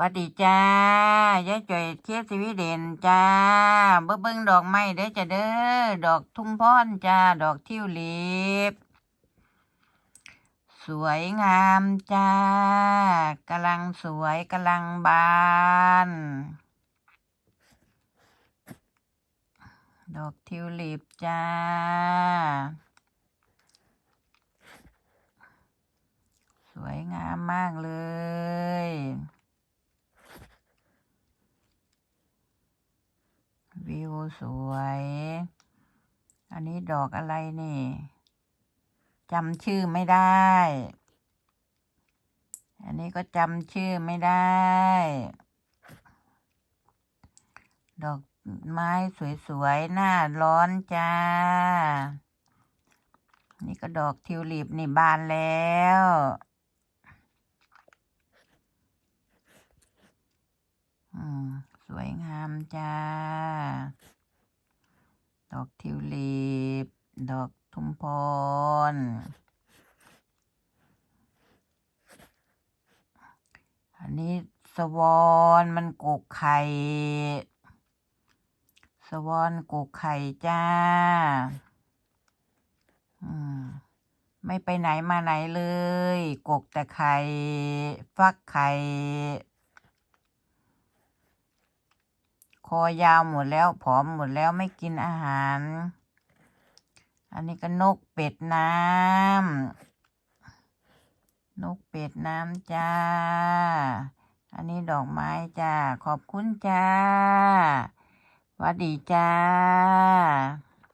วัสดีจ้ายายจ่อยเทียสวีเดนจ้าเบิ่งเบิ่งดอกไม้เด้อจ้าเด้อดอกทุ่งพรจ้าดอกทิวลิปสวยงามจ้ากำลังสวยกำลังบาน ดอกทิวลิปจ้าสวยงามมากเลย วิวสวย อันนี้ดอกอะไรนี่จำชื่อไม่ได้ อันนี้ก็จำชื่อไม่ได้ ดอกไม้สวยๆ หน้าร้อนจ้า นี่ก็ดอกทิวลิปนี่บานแล้ว อืม สวยงามจ้า ดอกทิวลิป ดอกทุมพร อันนี้สวอนมันกกไข่ สวอนกกไข่จ้า อืมไม่ไปไหนมาไหนเลย กกแต่ไข่ ฟักไข่ คอยาวหมดแล้วผอมหมดแล้วไม่กินอาหาร อันนี้ก็นกเป็ดน้ำนกเป็ดน้ำจ้า อันนี้ดอกไม้จ้า ขอบคุณจ้าวัสดีจ้า